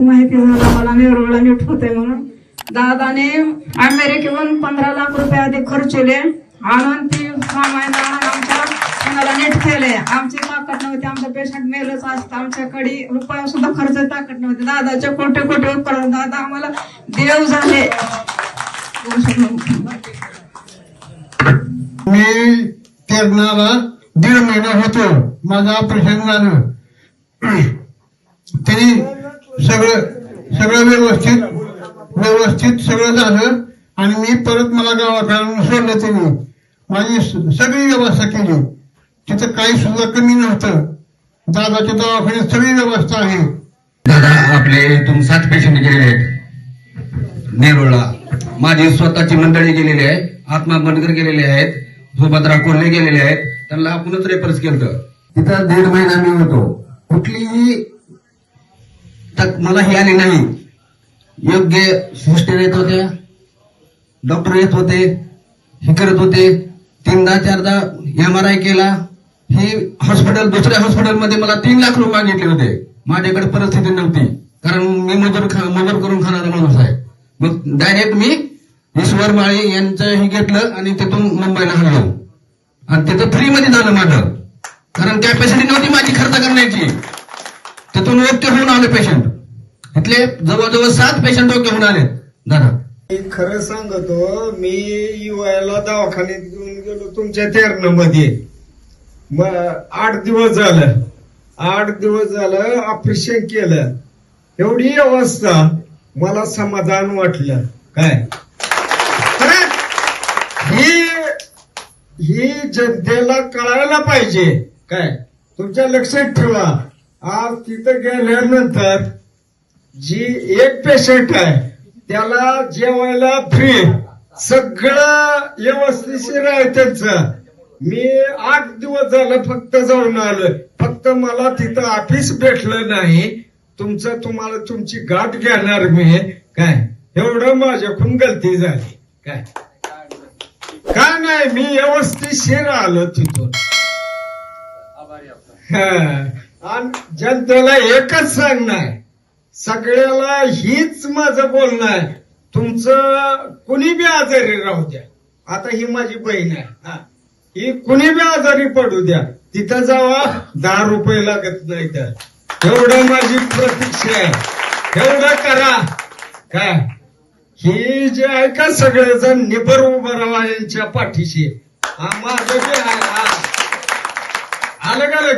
माहिती झालं मला नेरूळला नीट होते म्हणून. दादाने अमेरिकेहून पंधरा लाख रुपये आधी खर्चले आणून ती सहा महिना आमच्या मुलाला नीट केले आमची ताकद नव्हती आमचं पेशंट मेलच असतं आमच्याकडे रुपया सुद्धा खर्च ताकद नव्हती. दादाचे कोटे कोटे उपकरण दादा आम्हाला देव झाले. मी तेरणाला दीड महिना होतो. माझं ऑपरेशन झालं. सगळं सगळं व्यवस्थित व्यवस्थित सगळं झालं आणि मी परत मला गावाकडून सोडलं त्यांनी. माझी सगळी व्यवस्था केली. तिथं काही सुद्धा कमी नव्हतं. दादाच्या दवाखान्यात सगळी व्यवस्था आहे. दादा आपले इथून सात पेशंट गेलेले आहेत. नेरूळला. माझी स्वतःची मंडळी गेलेली आहे. आत्मा बनकर गेलेले आहेत. सुभद्रा कोल्हे गेलेले आहेत. त्यांना आपणच रेफरन्स केलं तिथं दीड महिना मी होतो. कुठलीही तर मला हे आले नाही. योग्य सिस्टर येत होत्या डॉक्टर येत होते हे करत होते. तीनदा चारदा एम आर आय केला. हे हॉस्पिटल दुसऱ्या हॉस्पिटलमध्ये मला तीन लाख रुपये मागितले होते. माझ्याकडे परिस्थिती नव्हती. कारण मी मजूर खा मजूर करून खाणारा माणूस आहे. मग डायरेक्ट मी ईश्वर माळी यांचं हे घेतलं आणि तिथून मुंबईला हल्लो. आणि तिथं फ्रीमध्ये झालं माझं. कारण कॅपॅसिटी नव्हती माझी खर्च करण्याची. तिथून ओके होऊन आले पेशंट इथले जवळजवळ सात पेशंट ओके होऊन आले दादा मी खरं सांगतो मी युवायला दवाखान्यात घेऊन गेलो तुमच्या तेरणमध्ये. मग आठ दिवस झालं. आठ दिवस झालं ऑपरेशन केलं. एवढी अवस्था मला समाधान वाटलं. काय? ही ही जनतेला कळायला पाहिजे. काय? तुमच्या लक्षात ठेवा. आज तिथं गेल्यानंतर जी एक पेशंट आहे त्याला जेवायला फ्री सगळं व्यवस्थिशीर आहे त्यांचं. मी आठ दिवस झालं फक्त जाऊन आलोय. फक्त मला तिथं ऑफिस भेटलं नाही. तुमचं तुम्हाला तुमची गाठ घेणार मी. काय? एवढं माझ्याकडून गलती झाली. काय? काय नाही? मी व्यवस्थितशीर आलो तिथून. हा. आणि जनतेला एकच सांगणार. सगळ्याला हीच माझं बोलणं आहे. तुमचं कुणी बी आजारी राहू द्या. आता ही माझी बहीण आहे. हा. ही कुणी बी आजारी पडू द्या. तिथं जावा दहा रुपये लागत नाही तर. एवढं माझी प्रतीक्षा आहे. एवढं करा. काय? ही जे आहे का सगळेजण निबर उभं यांच्या पाठीशी. हा माझं जे आहे आलं का